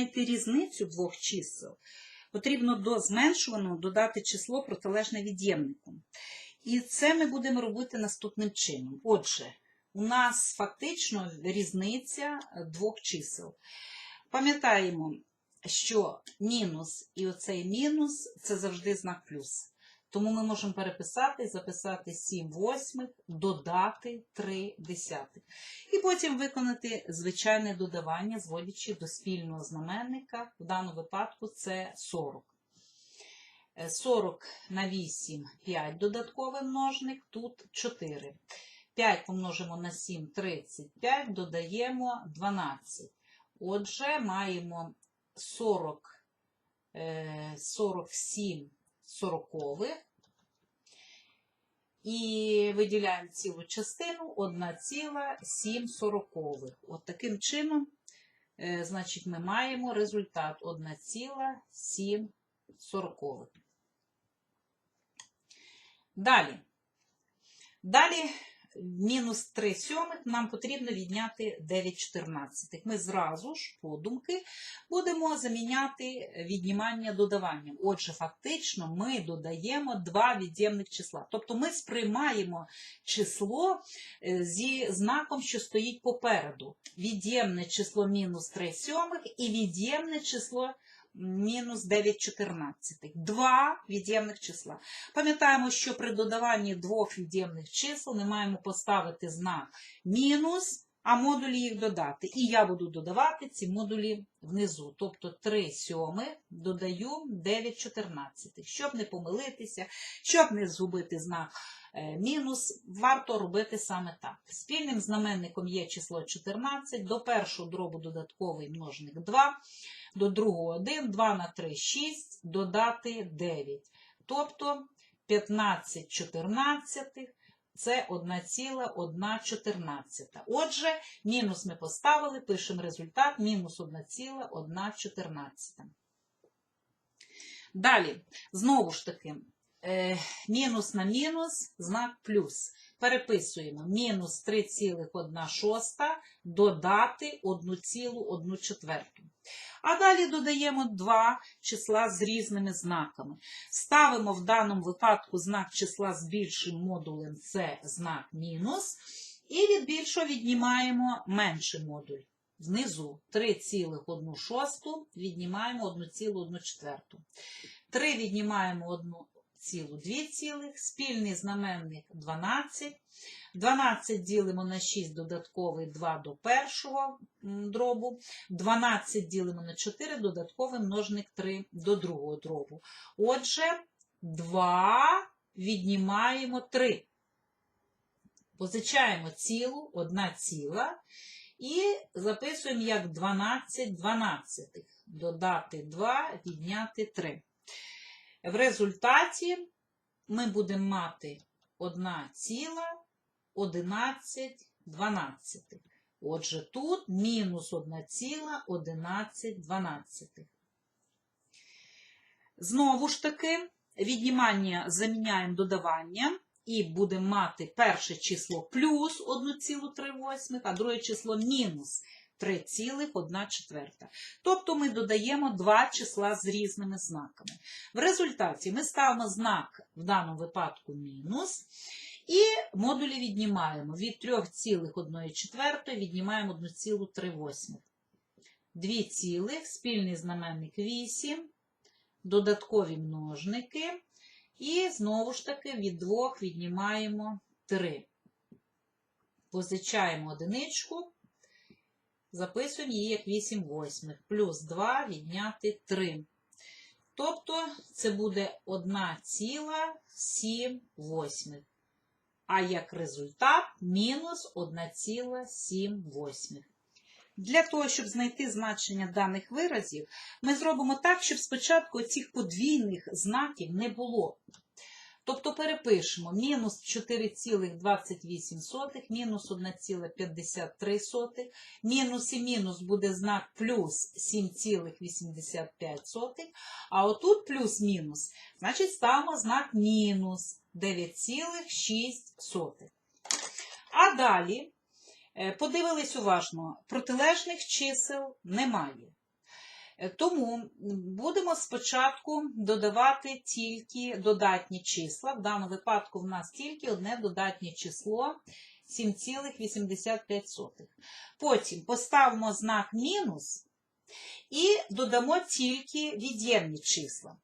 знайти різницю двох чисел, потрібно до зменшуваного додати число протилежне від'ємнику. І це ми будемо робити наступним чином. Отже, у нас фактично різниця двох чисел. Пам'ятаємо, що мінус і оцей мінус це завжди знак плюс. Тому ми можемо переписати, записати 7 восьмих, додати 3 десятих. І потім виконати звичайне додавання, зводячи до спільного знаменника. В даному випадку це 40. Е, 40 на 8 – 5 додатковий множник, тут 4. 5 помножимо на 7 – 35, додаємо 12. Отже, маємо 40, е, 47 сорокових. І виділяємо цілу частину 1,7 сорокових. От таким чином, е, значить, ми маємо результат 1,7 сорокових. Далі. Далі мінус 3 сьомих нам потрібно відняти 9 чотирнадцятих. Ми зразу ж, подумки, будемо заміняти віднімання додаванням. Отже, фактично ми додаємо два від'ємних числа. Тобто ми сприймаємо число е, зі знаком, що стоїть попереду. Від'ємне число мінус 3 сьомих і від'ємне число мінус 9 чотирнадцятих. Два від'ємних числа. Пам'ятаємо, що при додаванні двох від'ємних чисел ми маємо поставити знак мінус, а модулі їх додати. І я буду додавати ці модулі внизу. Тобто 3 сьомих додаю 9 чотирнадцятих. Щоб не помилитися, щоб не згубити знак мінус, варто робити саме так. Спільним знаменником є число 14, до першого дробу додатковий множник 2, до другого 1, 2 на 3 – 6, додати 9. Тобто 15 чотирнадцятих це 1,114. Отже, мінус ми поставили, пишемо результат мінус 1,114. Далі, знову ж таки, е, мінус на мінус, знак плюс. Переписуємо мінус 3,1 додати 1,1 четверту. А далі додаємо два числа з різними знаками. Ставимо в даному випадку знак числа з більшим модулем це знак мінус. І від більшого віднімаємо менший модуль. Внизу 3,1 віднімаємо 1,1 четверту. 3 віднімаємо 1 цілу 2 цілих, спільний знаменник 12. 12 ділимо на 6 додатковий 2 до першого дробу. 12 ділимо на 4 додатковий множник 3 до другого дробу. Отже, 2 віднімаємо 3. Позичаємо цілу, 1 ціла. І записуємо як 12 дванадцятих. Додати 2, відняти 3. В результаті ми будемо мати 1,11 дванадцятих. Отже, тут мінус 1,11 дванадцятих. Знову ж таки, віднімання заміняємо додаванням і будемо мати перше число плюс 1,3, а друге число мінус 3,1 четверта. Тобто ми додаємо два числа з різними знаками. В результаті ми ставимо знак в даному випадку мінус. І модулі віднімаємо. Від 3,1 четвертої віднімаємо 1,3. 2 цілих, спільний знаменник 8, додаткові множники. І знову ж таки від 2 віднімаємо 3. Позичаємо одиничку. Записуємо її як 8 восьмих. Плюс 2 відняти 3. Тобто це буде 1,7 восьмих. А як результат мінус 1,7 восьмих. Для того, щоб знайти значення даних виразів, ми зробимо так, щоб спочатку цих подвійних знаків не було. Тобто перепишемо мінус 4,28, мінус 1,53, мінус і мінус буде знак плюс 7,85, а отут плюс-мінус, значить ставимо знак мінус 9,6. А далі, е, подивились уважно, протилежних чисел немає. Е, тому будемо спочатку додавати тільки додатні числа. В даному випадку в нас тільки одне додатнє число 7,85. Потім поставимо знак мінус і додамо тільки від'ємні числа.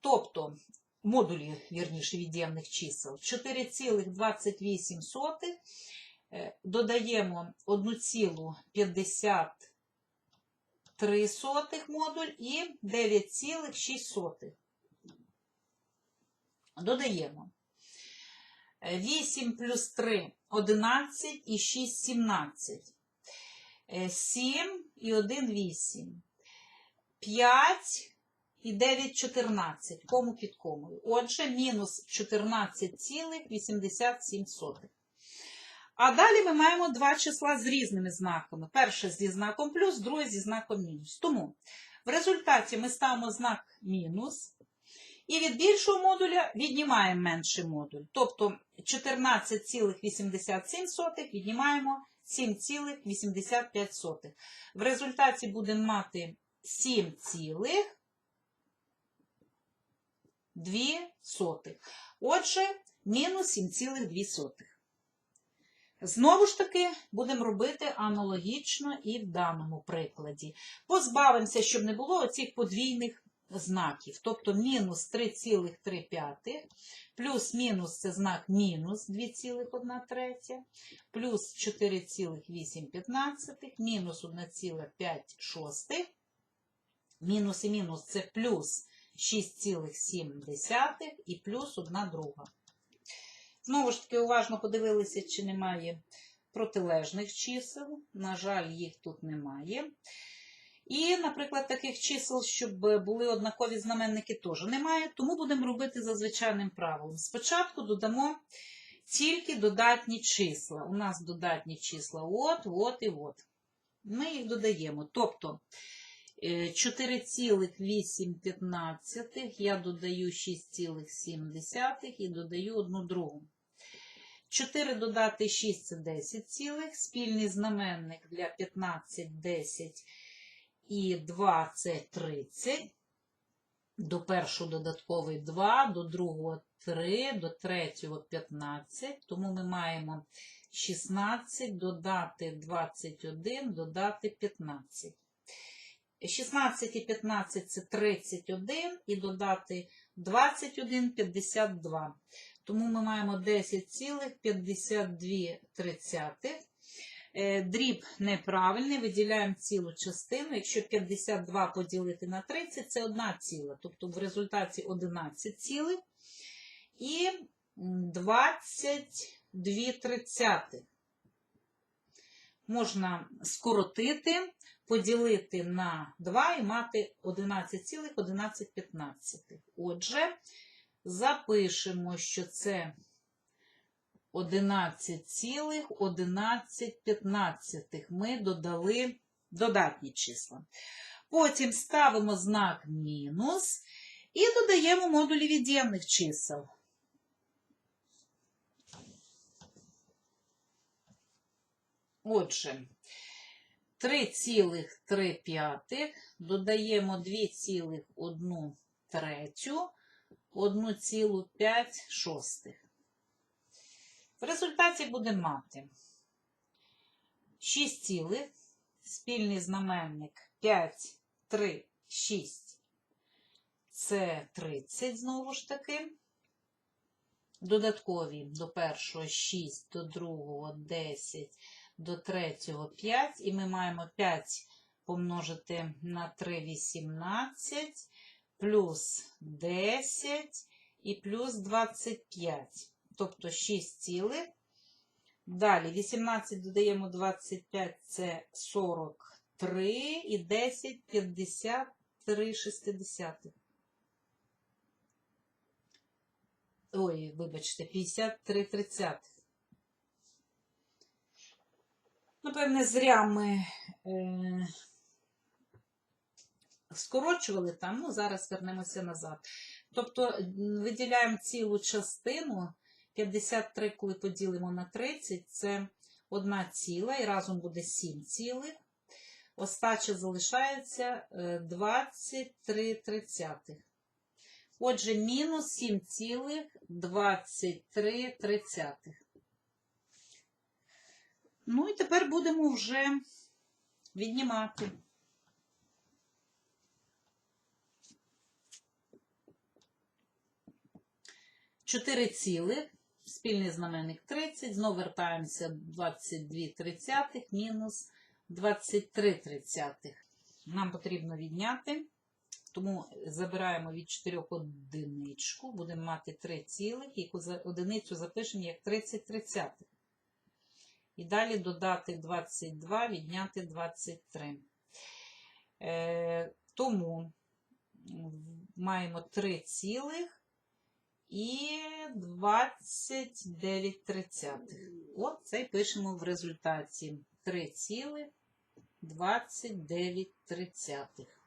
Тобто модулі, вірніше, від'ємних чисел 4,28. Е, додаємо 1,50. 3 модуль і 9,6. Додаємо. 8 плюс 3 11 і 6 17. 7 і 1 8. 5 і 9 14. Кому під комою. Отже, мінус 14,87. А далі ми маємо два числа з різними знаками. Перше зі знаком плюс, друге зі знаком мінус. Тому в результаті ми ставимо знак мінус. І від більшого модуля віднімаємо менший модуль. Тобто 14,87 віднімаємо 7,85. В результаті будемо мати 7,2. Отже, мінус 7,2. Знову ж таки, будемо робити аналогічно і в даному прикладі. Позбавимося, щоб не було оцих подвійних знаків. Тобто мінус 3,3, плюс-мінус це знак мінус 2,1 третя, плюс 4,8, мінус 1,5 Мінус і мінус це плюс 6,7 і плюс 1 друга. Знову ж таки, уважно подивилися, чи немає протилежних чисел. На жаль, їх тут немає. І, наприклад, таких чисел, щоб були однакові знаменники, теж немає. Тому будемо робити за звичайним правилом. Спочатку додамо тільки додатні числа. У нас додатні числа от, от і от. Ми їх додаємо. Тобто 4,8 я додаю 6,7 і додаю одну другу. 4 додати 6 це 10 цілих. Спільний знаменник для 15 10 і 2 це 30. До першого додатковий 2, до другого 3, до третього 15. Тому ми маємо 16 додати 21, додати 15. 16 і 15 це 31 і додати 21 52. Тому ми маємо 10,52. Е, Дріб неправильний, виділяємо цілу частину. Якщо 52 поділити на 30, це 1 ціла. Тобто в результаті 11 цілих і 22 тридцятих. Можна скоротити, поділити на 2 і мати 11,11. Отже, запишемо, що це 11,11. Ми додали додатні числа. Потім ставимо знак мінус і додаємо модулі від'ємних чисел. Отже, 3,3 додаємо 2,1 третю, 1,5 шостих. В результаті будемо мати 6 цілих, спільний знаменник 5, 3, 6. Це 30, знову ж таки. Додаткові до першого 6, до другого 10, до третього 5. І ми маємо 5 помножити на 3 18, плюс 10 і плюс 25 тобто 6 цілих. Далі 18 додаємо 25, це 43 і 10, 53 шестидесятих. Ой, вибачте, 53 тридцятих. Напевне, зря ми е, скорочували там, ну, зараз вернемося назад. Тобто виділяємо цілу частину. 53, коли поділимо на 30, це 1 ціла, і разом буде 7 цілих. Остача залишається е, 23 тридцятих. Отже, мінус 7,23 тридцятих. Ну і тепер будемо вже віднімати. Чотири цілих, спільний знаменник 30, знову вертаємося 22 тридцятих мінус 23 тридцятих. Нам потрібно відняти, тому забираємо від 4 одиничку, будемо мати 3 цілих, яку одиницю запишемо як 30 тридцятих. І далі додати 22, відняти 23. Е, тому маємо 3 цілих і 29 тридцятих. От це й пишемо в результаті 3,29 тридцятих.